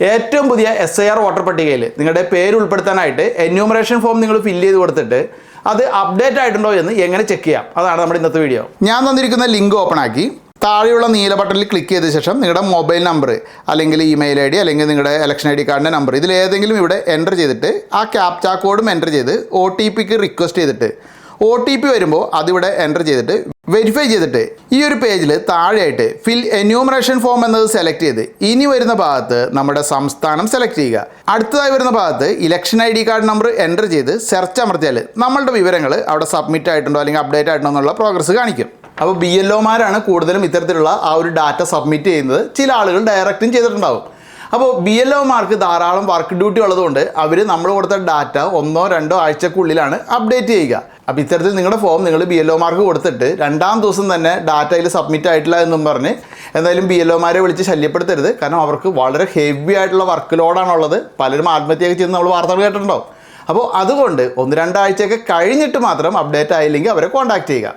ഏറ്റവും പുതിയ S I R voter പട്ടികയിൽ നിങ്ങളുടെ പേര് ഉൾപ്പെടുത്താനായിട്ട് എന്യൂമറേഷൻ ഫോം നിങ്ങൾ ഫില്ല് ചെയ്ത് കൊടുത്തിട്ട് അത് അപ്ഡേറ്റ് ആയിട്ടുണ്ടോ എന്ന് എങ്ങനെ ചെക്ക് ചെയ്യാം? അതാണ് നമ്മുടെ ഇന്നത്തെ വീഡിയോ ഞാൻ തന്നിരിക്കുന്ന ലിങ്ക് ഓപ്പൺ ആക്കി. താഴെയുള്ള നീല ബട്ടണിൽ ക്ലിക്ക് ചെയ്ത ശേഷം നിങ്ങളുടെ മൊബൈൽ നമ്പർ അല്ലെങ്കിൽ ഇമെയിൽ ഐ ഡി അല്ലെങ്കിൽ നിങ്ങളുടെ ഇലക്ഷൻ ഐ ഡി കാർഡിന്റെ നമ്പർ ഇതിൽ ഏതെങ്കിലും ഇവിടെ എന്റർ ചെയ്തിട്ട് ആ ക്യാപ്ചാ കോഡും എന്റർ ചെയ്ത് ഒ ടി പിക്ക് റിക്വസ്റ്റ് ചെയ്തിട്ട് ഒ ടി പി വരുമ്പോൾ അതിവിടെ എന്റർ ചെയ്തിട്ട് വെരിഫൈ ചെയ്തിട്ട് ഈ ഒരു പേജിൽ താഴെയായിട്ട് ഫിൽ എന്യൂമറേഷൻ ഫോം എന്നത് സെലക്ട് ചെയ്ത് ഇനി വരുന്ന ഭാഗത്ത് നമ്മുടെ സംസ്ഥാനം സെലക്ട് ചെയ്യുക. അടുത്തതായി വരുന്ന ഭാഗത്ത് election I D card number enter ചെയ്ത് സെർച്ച് അമർത്തിയാൽ നമ്മളുടെ വിവരങ്ങൾ അവിടെ സബ്മിറ്റ് ആയിട്ടുണ്ടോ അല്ലെങ്കിൽ അപ്ഡേറ്റ് ആയിട്ടുണ്ടോ എന്നുള്ള പ്രോഗ്രസ് കാണിക്കും. അപ്പോൾ ബി എൽ ഒമാരാണ് കൂടുതലും ഇത്തരത്തിലുള്ള ആ ഒരു ഡാറ്റ സബ്മിറ്റ് ചെയ്യുന്നത്. ചില ആളുകൾ ഡയറക്റ്റും ചെയ്തിട്ടുണ്ടാവും. അപ്പോൾ ബി എൽ ഒമാർക്ക് ധാരാളം വർക്ക് ഡ്യൂട്ടി ഉള്ളതുകൊണ്ട് അവർ നമ്മൾ കൊടുത്ത ഡാറ്റ ഒന്നോ രണ്ടോ ആഴ്ചക്കുള്ളിലാണ് അപ്ഡേറ്റ് ചെയ്യുക. അപ്പോൾ ഇത്തരത്തിൽ നിങ്ങളുടെ ഫോം നിങ്ങൾ ബി എൽ ഒമാർക്ക് കൊടുത്തിട്ട് രണ്ടാം ദിവസം തന്നെ ഡാറ്റയിൽ സബ്മിറ്റ് ആയിട്ടില്ല എന്നും പറഞ്ഞ് എന്തായാലും ബി എൽ ഒമാരെ വിളിച്ച് ശല്യപ്പെടുത്തരുത്. കാരണം അവർക്ക് വളരെ ഹെവി ആയിട്ടുള്ള വർക്ക് ലോഡാണുള്ളത് പലരും ആത്മഹത്യയൊക്കെ ചെയ്ത് നമ്മൾ വാർത്തകൾ കേട്ടിട്ടുണ്ടാവും. അപ്പോൾ അതുകൊണ്ട് ഒന്ന് രണ്ടാഴ്ചയൊക്കെ കഴിഞ്ഞിട്ട് മാത്രം അപ്ഡേറ്റ് ആയില്ലെങ്കിൽ അവരെ കോൺടാക്ട് ചെയ്യുക.